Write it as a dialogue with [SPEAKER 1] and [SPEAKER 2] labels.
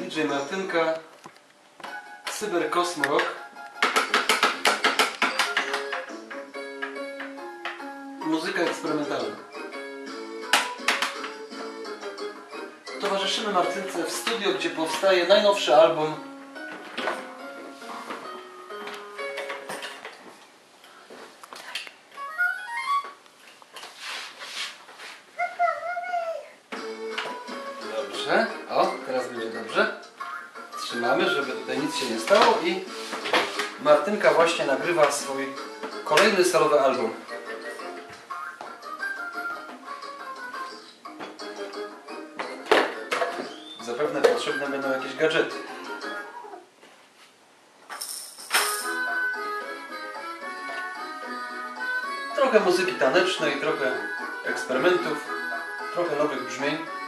[SPEAKER 1] DJ Martynka, Cyber Cosmo Rock. Muzyka eksperymentalna. Towarzyszymy Martynce w studio, gdzie powstaje najnowszy album Dobrze. Będzie dobrze. Trzymamy, żeby tutaj nic się nie stało i Martynka właśnie nagrywa swój kolejny solowy album. Zapewne potrzebne będą jakieś gadżety. Trochę muzyki tanecznej, trochę eksperymentów, trochę nowych brzmień.